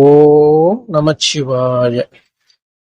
ஓம் நமச்சிவாய.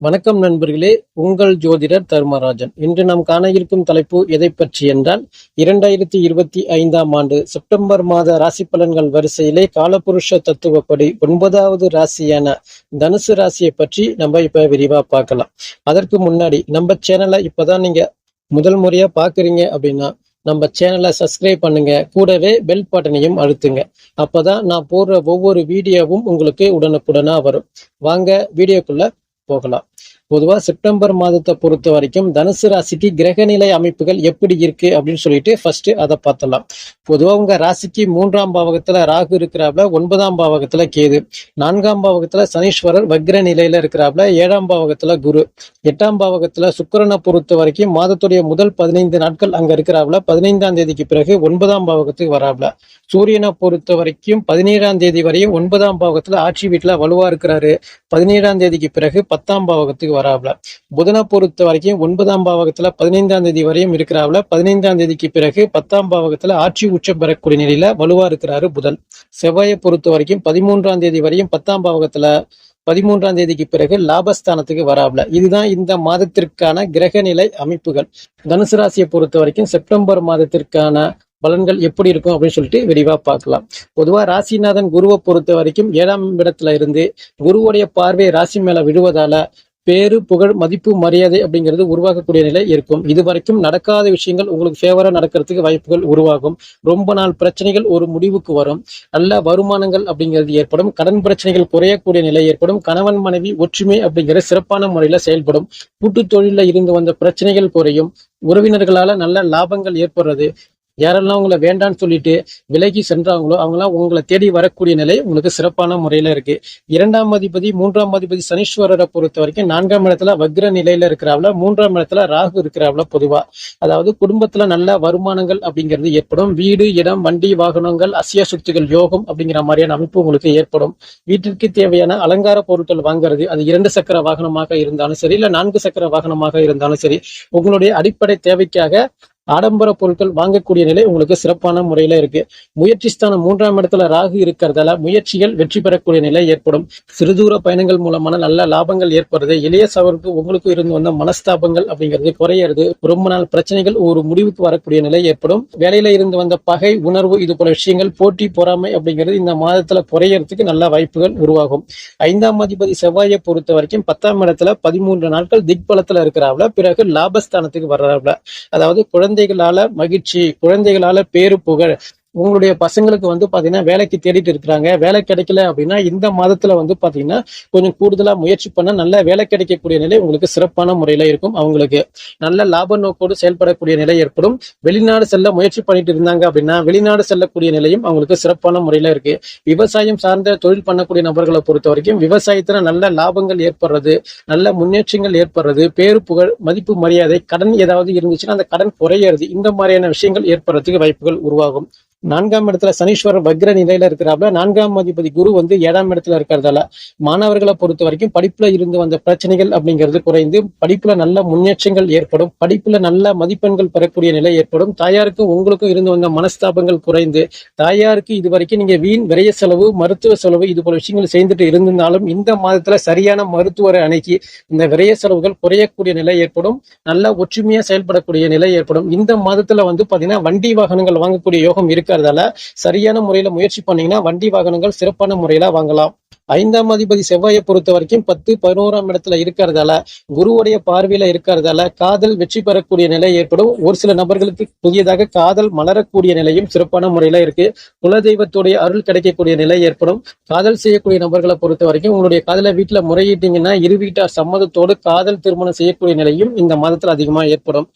வணக்கம் நண்பர்களே உங்கள் ஜோதிடர் தர்மராஜன். இன்று நாம் காண இருக்கும் தலைப்பு எதை பற்றி என்றால் இரண்டாயிரத்தி இருபத்தி ஐந்தாம் ஆண்டு செப்டம்பர் மாத ராசி பலன்கள் வரிசையிலே காலபுருஷ தத்துவப்படி ஒன்பதாவது ராசியான தனுசு ராசியை பற்றி நம்ம இப்ப விரிவா பார்க்கலாம். அதற்கு முன்னாடி நம்ம சேனலை இப்பதான் நீங்க முதல் முறையா பாக்குறீங்க அப்படின்னா நம்ம சேனலை சப்ஸ்கிரைப் பண்ணுங்க. கூடவே பெல் பட்டனையும் அழுத்துங்க. அப்பதான் நான் போடுற ஒவ்வொரு வீடியோவும் உங்களுக்கு உடனுக்குடனா வரும். வாங்க வீடியோக்குள்ள போகலாம். பொதுவாக செப்டம்பர் மாதத்தை பொறுத்த வரைக்கும் தனுசு ராசிக்கு கிரகநிலை அமைப்புகள் எப்படி இருக்கு அப்படின்னு சொல்லிட்டு ஃபர்ஸ்ட் அதை பார்த்தலாம் பொதுவாக உங்க ராசிக்கு மூன்றாம் பாவகத்துல ராகு இருக்கிறாப்ல ஒன்பதாம் பாவகத்துல கேது நான்காம் பாவகத்துல சனீஸ்வரர் வக்ர நிலையில இருக்கிறாப்ல ஏழாம் பாவகத்துல குரு எட்டாம் பாவகத்துல சுக்கிரனை பொறுத்த வரைக்கும் மாதத்துடைய முதல் பதினைந்து நாட்கள் அங்க இருக்கிறாப்ல பதினைந்தாம் தேதிக்கு பிறகு ஒன்பதாம் பாவகத்துக்கு வராப்ல சூரியனை பொறுத்த வரைக்கும் பதினேழாம் தேதி வரையும் ஒன்பதாம் பாவகத்துல ஆட்சி வீட்டுல வலுவா இருக்கிறாரு. பதினேழாம் தேதிக்கு பிறகு பத்தாம் பாவகத்துக்கு வராப்ல. புதனை பொறுத்த வரைக்கும் ஒன்பதாம் பாவகத்துல பதினைந்தாம் தேதி வரையும் இருக்கிறாப்ல. பதினைந்தாம் தேதிக்கு பிறகு பத்தாம் பாவகத்துல ஆட்சி உச்சம் பெறக்கூடிய நிலையில வலுவா இருக்கிறாரு புதன். செவ்வாயை பொறுத்த வரைக்கும் பதிமூன்றாம் தேதி வரையும் பத்தாம் பாவகத்துல பதிமூன்றாம் தேதிக்கு பிறகு லாபஸ்தானத்துக்கு வராப்ல. இதுதான் இந்த மாதத்திற்கான கிரகநிலை அமைப்புகள். தனுசு ராசியை பொறுத்த வரைக்கும் செப்டம்பர் மாதத்திற்கான பலன்கள் எப்படி இருக்கும் அப்படின்னு சொல்லிட்டு விரிவா பார்க்கலாம். பொதுவா ராசிநாதன் குருவை பொறுத்த வரைக்கும் ஏழாம் இடத்துல இருந்து குருவுடைய பார்வை ராசி மேல விழுவதால பேரு புகழ் மதிப்பு மரியாதை அப்படிங்கிறது உருவாக்கக்கூடிய நிலை இருக்கும். இது வரைக்கும் நடக்காத விஷயங்கள் உங்களுக்கு ஃபேவரா நடக்கிறதுக்கு வாய்ப்புகள் உருவாகும். ரொம்ப நாள் பிரச்சனைகள் ஒரு முடிவுக்கு வரும். நல்ல வருமானங்கள் அப்படிங்கிறது ஏற்படும். கடன் பிரச்சனைகள் குறையக்கூடிய நிலை ஏற்படும். கணவன் மனைவி ஒற்றுமை அப்படிங்கிற சிறப்பான முறையில செயல்படும். கூட்டு தொழில இருந்து வந்த பிரச்சனைகள் குறையும். உறவினர்களால நல்ல லாபங்கள் ஏற்படுறது. யாரெல்லாம் உங்களை வேண்டான்னு சொல்லிட்டு விலகி சென்றாங்களோ அவங்களாம் உங்களை தேடி வரக்கூடிய நிலை உங்களுக்கு சிறப்பான முறையில இருக்கு. இரண்டாம் அதிபதி மூன்றாம் அதிபதி சனீஸ்வரரை பொறுத்த வரைக்கும் நான்காம் இடத்துல வக்ர நிலையில இருக்கிறாப்ல மூன்றாம் இடத்துல ராகு இருக்கிறாப்ல பொதுவா. அதாவது குடும்பத்துல நல்ல வருமானங்கள் அப்படிங்கிறது ஏற்படும். வீடு இடம் வண்டி வாகனங்கள் அசிய சொத்துகள் யோகம் அப்படிங்கிற மாதிரியான அமைப்பு உங்களுக்கு ஏற்படும். வீட்டிற்கு தேவையான அலங்கார பொருட்கள் வாங்குறது அது இரண்டு சக்கர வாகனமாக இருந்தாலும் சரி இல்ல நான்கு சக்கர வாகனமாக இருந்தாலும் சரி உங்களுடைய அடிப்படை தேவைக்காக ஆடம்பர பொருட்கள் வாங்கக்கூடிய நிலை உங்களுக்கு சிறப்பான முறையில இருக்கு. முயற்சி ஸ்தானம் மூன்றாம் இடத்துல ராகு இருக்கிறதால முயற்சிகள் வெற்றி பெறக்கூடிய நிலை ஏற்படும். சிறுதூர பயணங்கள் மூலமான நல்ல லாபங்கள் ஏற்படுறது இளைய சவருக்கு உங்களுக்கு இருந்து வந்த மனஸ்தாபங்கள் அப்படிங்கிறது குறையிறது. ரொம்ப நாள் பிரச்சனைகள் ஒரு முடிவுக்கு வரக்கூடிய நிலை ஏற்படும். வேலையில இருந்து வந்த பகை உணர்வு இது போல விஷயங்கள் போட்டி பொறாமை அப்படிங்கிறது இந்த மாதத்துல குறையறதுக்கு நல்ல வாய்ப்புகள் உருவாகும். ஐந்தாம் அதிபதி செவ்வாயை பொறுத்த வரைக்கும் பத்தாம் இடத்துல பதிமூன்று நாட்கள் திக்பலத்துல இருக்கிறாப்ல. பிறகு லாபஸ்தானத்துக்கு வர்றாப்ல. அதாவது குழந்தை குழந்தைகளால மகிழ்ச்சி குழந்தைகளால பேரு புகழ் உங்களுடைய பசங்களுக்கு வந்து பாத்தீங்கன்னா வேலைக்கு தேடிட்டு இருக்கிறாங்க. வேலை கிடைக்கல அப்படின்னா இந்த மாதத்துல வந்து பாத்தீங்கன்னா கொஞ்சம் கூடுதலா முயற்சி பண்ண நல்ல வேலை கிடைக்கக்கூடிய நிலை உங்களுக்கு சிறப்பான முறையில இருக்கும். அவங்களுக்கு நல்ல லாப நோக்கோடு செயல்படக்கூடிய நிலை ஏற்படும். வெளிநாடு செல்ல முயற்சி பண்ணிட்டு இருந்தாங்க அப்படின்னா வெளிநாடு செல்லக்கூடிய நிலையும் அவங்களுக்கு சிறப்பான முறையில இருக்கு. விவசாயம் சார்ந்த தொழில் பண்ணக்கூடிய நபர்களை பொறுத்த வரைக்கும் விவசாயத்துல நல்ல லாபங்கள் ஏற்படுறது நல்ல முன்னேற்றங்கள் ஏற்படுறது பேரு புகழ் மதிப்பு மரியாதை கடன் ஏதாவது இருந்துச்சுன்னா அந்த கடன் குறையிறது இந்த மாதிரியான விஷயங்கள் ஏற்படுறதுக்கு வாய்ப்புகள் உருவாகும். நான்காம் இடத்துல சனீஸ்வரர் வக்ர நிலையில இருக்கிறாப்ல நான்காம் அதிபதி குரு வந்து ஏழாம் இடத்துல இருக்கிறதால மாணவர்களை பொறுத்த வரைக்கும் படிப்புல இருந்து வந்த பிரச்சனைகள் அப்படிங்கிறது குறைந்து படிப்புல நல்ல முன்னேற்றங்கள் ஏற்படும் படிப்புல நல்ல மதிப்பெண்கள் பெறக்கூடிய நிலை ஏற்படும் தாயாருக்கும் உங்களுக்கும் இருந்து வந்த மனஸ்தாபங்கள் குறைந்து தாயாருக்கு இது வரைக்கும் நீங்க வீண் விரைய செலவு மருத்துவ செலவு இது போல விஷயங்கள் செய்துட்டு இருந்திருந்தாலும் இந்த மாதத்துல சரியான மருத்துவரை அணுகி இந்த விரைய செலவுகள் குறையக்கூடிய நிலை ஏற்படும் நல்ல ஒற்றுமையா செயல்படக்கூடிய நிலை ஏற்படும். இந்த மாதத்துல வந்து பாத்தீங்கன்னா வண்டி வாகனங்கள் வாங்கக்கூடிய யோகம் இருக்கிறதால சரியான முறையில முயற்சி பண்ணீங்கன்னா வண்டி வாகனங்கள் சிறப்பான முறையில வாங்கலாம். ஐந்தாம் அதிபதி செவ்வாயை பொறுத்த வரைக்கும் பத்து பதினோராம் இடத்துல இருக்கிறதால குருவுடைய பார்வையில இருக்கிறதால காதல் வெற்றி பெறக்கூடிய நிலை ஏற்படும். ஒரு சில நபர்களுக்கு புதியதாக காதல் மலரக்கூடிய நிலையும் சிறப்பான முறையில இருக்கு. குலதெய்வத்துடைய அருள் கிடைக்கக்கூடிய நிலை ஏற்படும். காதல் செய்யக்கூடிய நபர்களை பொறுத்த வரைக்கும் உங்களுடைய காதலை வீட்டுல முறையிட்டீங்கன்னா இரு வீட்டார் சம்மதத்தோடு காதல் திருமணம் செய்யக்கூடிய நிலையும் இந்த மாதத்துல அதிகமா ஏற்படும்.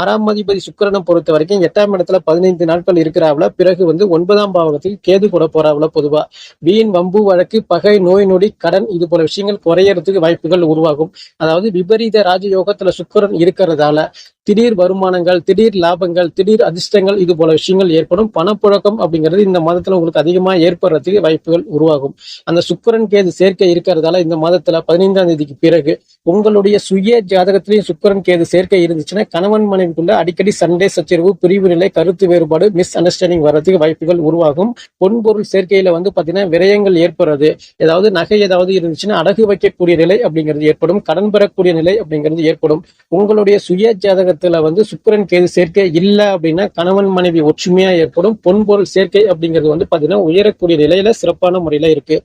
ஆறாம் அதிபதி சுக்கரனை பொறுத்த வரைக்கும் எட்டாம் இடத்துல பதினைந்து நாட்கள் இருக்கிறாவில் பிறகு வந்து ஒன்பதாம் பாவகத்தில் கேது கூட போறாவில பொதுவா. வீண் வம்பு வழக்கு பகை நோய் நொடி கடன் இது போல விஷயங்கள் குறையறதுக்கு வாய்ப்புகள் உருவாகும். அதாவது விபரீத ராஜயோகத்துல சுக்கரன் இருக்கிறதால திடீர் வருமானங்கள் திடீர் லாபங்கள் திடீர் அதிர்ஷ்டங்கள் இது போல விஷயங்கள் ஏற்படும். பணப்புழக்கம் அப்படிங்கிறது இந்த மாதத்துல உங்களுக்கு அதிகமா ஏற்படுறதுக்கு வாய்ப்புகள் உருவாகும். அந்த சுக்கிரன் கேது சேர்க்கை இருக்கிறதால இந்த மாதத்துல பதினைந்தாம் தேதிக்கு பிறகு உங்களுடைய சுய ஜாதகத்திலையும் சுக்கிரன் கேது சேர்க்கை இருந்துச்சுன்னா கணவன் மனைவிக்குள்ள அடிக்கடி சண்டே சச்சரவு பிரிவு நிலை கருத்து வேறுபாடு மிஸ் அண்டர்ஸ்டாண்டிங் வர வர்றதுக்கு வாய்ப்புகள் உருவாகும். பொன்பொருள் சேர்க்கையில வந்து பாத்தீங்கன்னா விரயங்கள் ஏற்படுறது. ஏதாவது நகை ஏதாவது இருந்துச்சுன்னா அடகு வைக்கக்கூடிய நிலை அப்படிங்கிறது ஏற்படும். கடன் பெறக்கூடிய நிலை அப்படிங்கிறது ஏற்படும். உங்களுடைய சுய ஜாதகத்துல வந்து சுக்கரன் கேது சேர்க்கை இல்லை அப்படின்னா கணவன் மனைவி ஒற்றுமையா ஏற்படும். பொன்பொருள் சேர்க்கை அப்படிங்கிறது வந்து பாத்தீங்கன்னா உயரக்கூடிய நிலையில சிறப்பான முறையில இருக்கு.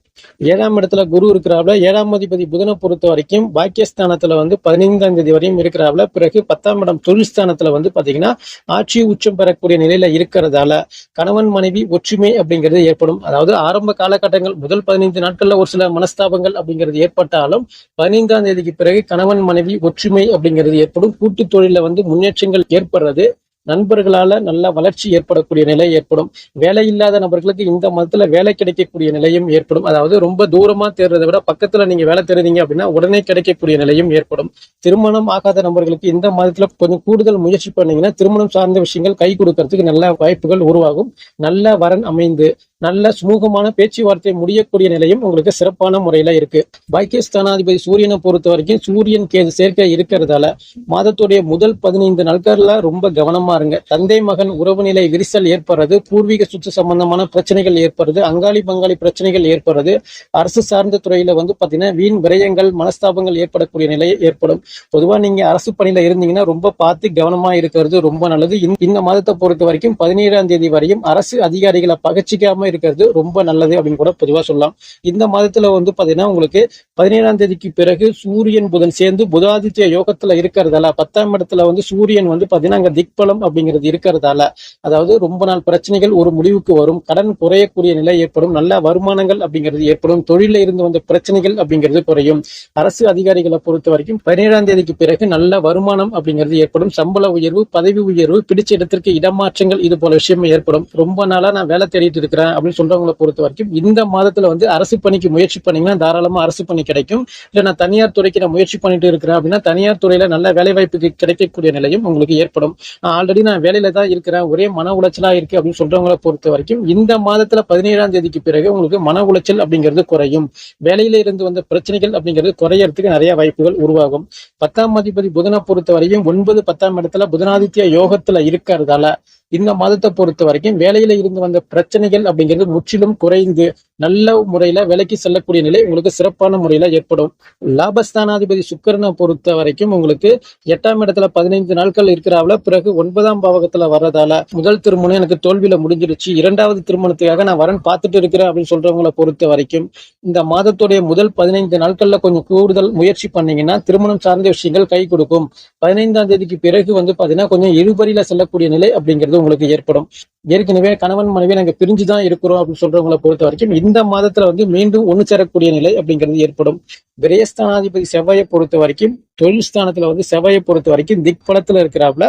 ஏழாம் இடத்துல குரு இருக்கிறாப்ல ஏழாம் அதிபதி புதனை பொறுத்த வரைக்கும் பாக்கியஸ்தானத்துல வந்து பதினைந்தாம் தேதி வரையும் இருக்கிறாப்ல. பிறகு பத்தாம் இடம் தொழில் ஸ்தானத்துல வந்து பாத்தீங்கன்னா ஆட்சி உச்சம் பெறக்கூடிய நிலையில இருக்கிறதால கணவன் மனைவி ஒற்றுமை அப்படிங்கிறது ஏற்படும். அதாவது ஆரம்ப காலகட்டங்கள் முதல் பதினைந்து நாட்கள்ல ஒரு சில மனஸ்தாபங்கள் அப்படிங்கிறது ஏற்பட்டாலும் பதினைந்தாம் தேதிக்கு பிறகு கணவன் மனைவி ஒற்றுமை அப்படிங்கிறது ஏற்படும். கூட்டு தொழில வந்து முன்னேற்றங்கள் ஏற்படுறது. நண்பர்களால நல்ல வளர்ச்சி ஏற்படக்கூடிய நிலை ஏற்படும். வேலை இல்லாத நபர்களுக்கு இந்த மதத்துல வேலை கிடைக்கக்கூடிய நிலையும் ஏற்படும். அதாவது ரொம்ப தூரமா தேடுறதை விட பக்கத்துல நீங்க வேலை தேடுறீங்க அப்படின்னா உடனே கிடைக்கக்கூடிய நிலையும் ஏற்படும். திருமணம் ஆகாத நபர்களுக்கு இந்த மதத்துல கொஞ்சம் கூடுதல் முயற்சி பண்ணீங்கன்னா திருமணம் சார்ந்த விஷயங்கள் கை கொடுக்கறதுக்கு நல்ல வாய்ப்புகள் உருவாகும். நல்ல வரன் அமைந்து நல்ல சுமூகமான பேச்சுவார்த்தை முடியக்கூடிய நிலையும் உங்களுக்கு சிறப்பான முறையில இருக்கு. பாக்கியஸ்தானாதிபதி சூரியனை பொறுத்த வரைக்கும் சூரியன் கேது சேர்க்கை இருக்கிறதால மாதத்துடைய முதல் பதினைந்து நாட்கள்ல ரொம்ப கவனமா இருங்க. தந்தை மகன் உறவு நிலை விரிசல் ஏற்படுறது பூர்வீக சுத்து சம்பந்தமான பிரச்சனைகள் ஏற்படுறது அங்காளி பங்காளி பிரச்சனைகள் ஏற்படுறது அரசு சார்ந்த துறையில வந்து பாத்தீங்கன்னா வீண் விரயங்கள் மனஸ்தாபங்கள் ஏற்படக்கூடிய நிலை ஏற்படும். பொதுவா நீங்க அரசு பணியில இருந்தீங்கன்னா ரொம்ப பார்த்து கவனமா இருக்கிறது ரொம்ப நல்லது. இந்த மாதத்தை பொறுத்த வரைக்கும் பதினேழாம் தேதி வரையும் அரசு அதிகாரிகளை பகச்சிக்காம இருக்கிறது ரொம்ப நல்லது அப்படின்னு கூட பொதுவாக சொல்லலாம். இந்த மாதத்துல வந்து பாத்தீங்கன்னா உங்களுக்கு பதினேழாம் தேதிக்கு பிறகு சூரியன் புதன் சேர்ந்து புதாதித்ய யோகத்துல இருக்கிறதால பத்தாம் இடத்துல வந்து சூரியன் வந்து பாத்தீங்கன்னா அங்க திக்பலம் அப்படிங்கிறது இருக்கிறதால அதாவது ரொம்ப நாள் பிரச்சனைகள் ஒரு முடிவுக்கு வரும் கடன் குறையக்கூடிய நிலை ஏற்படும் நல்ல வருமானங்கள் அப்படிங்கிறது ஏற்படும் தொழில இருந்து வந்த பிரச்சனைகள் அப்படிங்கிறது குறையும். அரசு அதிகாரிகளை பொறுத்த வரைக்கும் பதினேழாம் தேதிக்கு பிறகு நல்ல வருமானம் அப்படிங்கிறது ஏற்படும் சம்பள உயர்வு பதவி உயர்வு பிடிச்ச இடத்திற்கு இடமாற்றங்கள் இது போல விஷயம் ஏற்படும். ரொம்ப நாளா நான் வேலை தேடிட்டு இருக்கிறேன் அப்படின்னு சொல்றவங்களை பொறுத்த வரைக்கும் இந்த மாதத்துல வந்து அரசு பணிக்கு முயற்சி பண்ணீங்கன்னா தாராளமா அரசு பணி கிடைக்கும். இல்ல நான் தனியார் துறைக்கு நான் முயற்சி பண்ணிட்டு இருக்கிறேன் அப்படின்னா தனியார் துறையில நல்ல வேலை வாய்ப்புக்கு கிடைக்கக்கூடிய நிலையும் உங்களுக்கு ஏற்படும். ஆல்ரெடி நான் வேலையில தான் இருக்கிறேன். ஒரே மன உளைச்சலா இருக்கு அப்படின்னு சொல்றவங்களை பொறுத்த வரைக்கும் இந்த மாதத்துல பதினேழாம் தேதிக்கு பிறகு உங்களுக்கு மன உளைச்சல் அப்படிங்கிறது குறையும். வேலையில இருந்து வந்த பிரச்சனைகள் அப்படிங்கிறது குறையறதுக்கு நிறைய வாய்ப்புகள் உருவாகும். பத்தாம் அதிபதி புதனை பொறுத்த வரைக்கும் ஒன்பது பத்தாம் இடத்துல புதனாதித்ய யோகத்துல இருக்கிறதால இந்த மாதத்தை பொறுத்த வரைக்கும் வேலையில இருந்து வந்த பிரச்சனைகள் அப்படிங்கிறது முற்றிலும் குறைந்து நல்ல முறையில விலைக்கு செல்லக்கூடிய நிலை உங்களுக்கு சிறப்பான முறையில ஏற்படும். லாபஸ்தானாதிபதி சுக்கரனை பொறுத்த வரைக்கும் உங்களுக்கு எட்டாம் இடத்துல பதினைந்து நாட்கள் இருக்கிறாவில பிறகு ஒன்பதாம் பாவகத்துல வர்றதால முதல் திருமணம் எனக்கு தோல்வியில முடிஞ்சிருச்சு. இரண்டாவது திருமணத்துக்காக நான் வரன் பார்த்துட்டு இருக்கிறேன் அப்படின்னு சொல்றவங்களை பொறுத்த வரைக்கும் இந்த மாதத்துடைய முதல் பதினைந்து நாட்கள்ல கொஞ்சம் கூடுதல் முயற்சி பண்ணீங்கன்னா திருமணம் சார்ந்த விஷயங்கள் கை கொடுக்கும். பதினைந்தாம் தேதிக்கு பிறகு வந்து பாத்தீங்கன்னா கொஞ்சம் இழுபறியில செல்லக்கூடிய நிலை அப்படிங்கிறது உங்களுக்கு ஏற்படும். ஏற்கனவே கணவன் மனைவி நாங்க பிரிஞ்சுதான் இருக்கிறோம் அப்படின்னு சொல்றவங்களை பொறுத்த வரைக்கும் இந்த மாதத்துல வந்து மீண்டும் ஒண்ணு சேரக்கூடிய நிலை அப்படிங்கிறது ஏற்படும். விரயஸ்தானாதிபதி செவ்வாயை பொறுத்த வரைக்கும் தொழில் ஸ்தானத்துல வந்து செவ்வாயை பொறுத்த வரைக்கும் திக்பலத்துல இருக்கிறாப்ல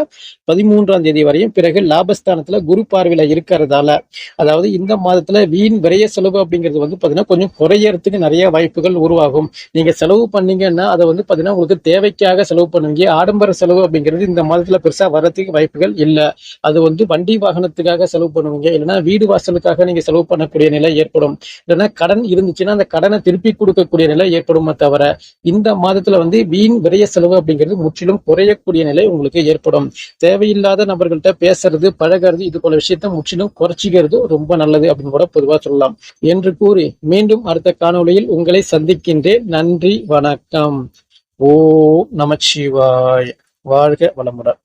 பதிமூன்றாம் தேதி வரையும் பிறகு லாபஸ்தானத்துல குரு பார்வையில இருக்கிறதால அதாவது இந்த மாதத்துல வீண் விரைய செலவு அப்படிங்கிறது வந்து பாத்தீங்கன்னா கொஞ்சம் குறையறதுக்கு நிறைய வாய்ப்புகள் உருவாகும். நீங்க செலவு பண்ணீங்கன்னா அதை வந்து பாத்தீங்கன்னா உங்களுக்கு தேவைக்காக செலவு பண்ணுவீங்க. ஆடம்பர செலவு அப்படிங்கிறது இந்த மாதத்துல பெருசா வர்றதுக்கு வாய்ப்புகள் இல்லை. அது வந்து வண்டி வாகனத்துக்காக செலவு பண்ணுவீங்க. இல்லைன்னா வீடு வாசலுக்காக நீங்க செலவு பண்ணக்கூடிய நிலை ஏற்படும். இல்லைன்னா கடன் இருந்துச்சுன்னா அந்த கடனை திருப்பி கொடுக்கக்கூடிய நிலை ஏற்படுமே தவிர இந்த மாதத்துல வந்து வீண் விரைய செலவு அப்படிங்கிறது முற்றிலும் குறையக்கூடிய நிலை உங்களுக்கு ஏற்படும். தேவையில்லாத நபர்கள்ட்ட பேசுறது பழகிறது இது போல விஷயத்த முற்றிலும் குறைச்சிக்கிறது ரொம்ப நல்லது அப்படின்னு கூட பொதுவா சொல்லலாம். என்று கூறி மீண்டும் அடுத்த காணொளியில் உங்களை சந்திக்கின்றேன். நன்றி வணக்கம். ஓ நமச்சிவாய். வாழ்க வளமுடன்.